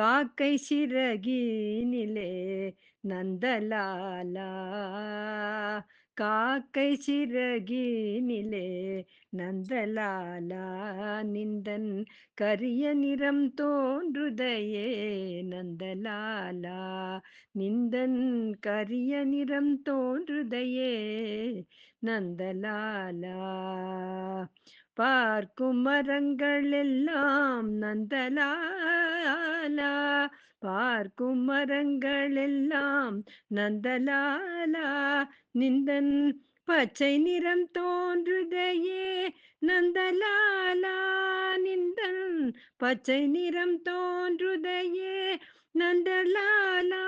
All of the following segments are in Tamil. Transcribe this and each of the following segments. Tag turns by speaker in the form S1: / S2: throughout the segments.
S1: காக்கை சிறகினிலே நந்தலாலா. காக்கை சிறகினிலே நந்தலாலா. நிந்தன் கரிய நிறம் தோன்றுதையே நந்தலாலா. நிந்தன் கரிய நிறம் தோன்றுதையே நந்தலாலா. பார்க்கும் மரங்கள் எல்லாம் நந்தலாலா. பார்க்கும் மரங்கள் எல்லாம் நந்தலாலா. நிந்தன் பச்சை நிறம் தோன்றுதையே நந்தலாலா. நிந்தன் பச்சை நிறம் தோன்றுதையே நந்தலாலா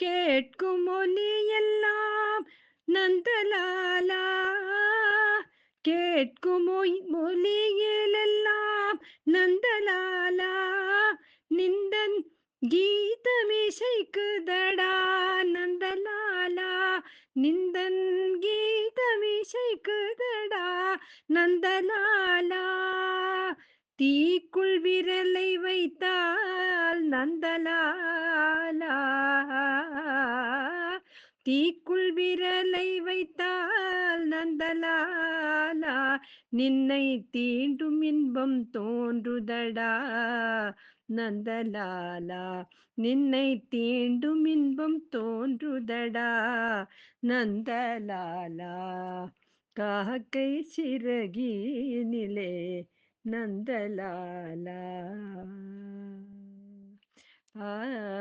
S1: கேட்கும் ஒலி எல்லாம் நந்தலாலா கேட்கும் மொழியிலெல்லாம் நந்தலாலா நிந்தன் கீதமிசைக்கு தடா நந்தலாலா நிந்தன் கீதமிசைக்கு தடா நந்தலாலா தீ வைத்தால் நந்தலாலா. தீக்குள் விரலை வைத்தால் நந்தலாலா. நின்னை தீண்டும் இன்பம் தோன்றுதடா. நந்தலாலா நின்னை தீண்டும் இன்பம் தோன்றுதடா. நந்தலாலா காக்கை சிறகினிலே. நந்தலாலா. 哎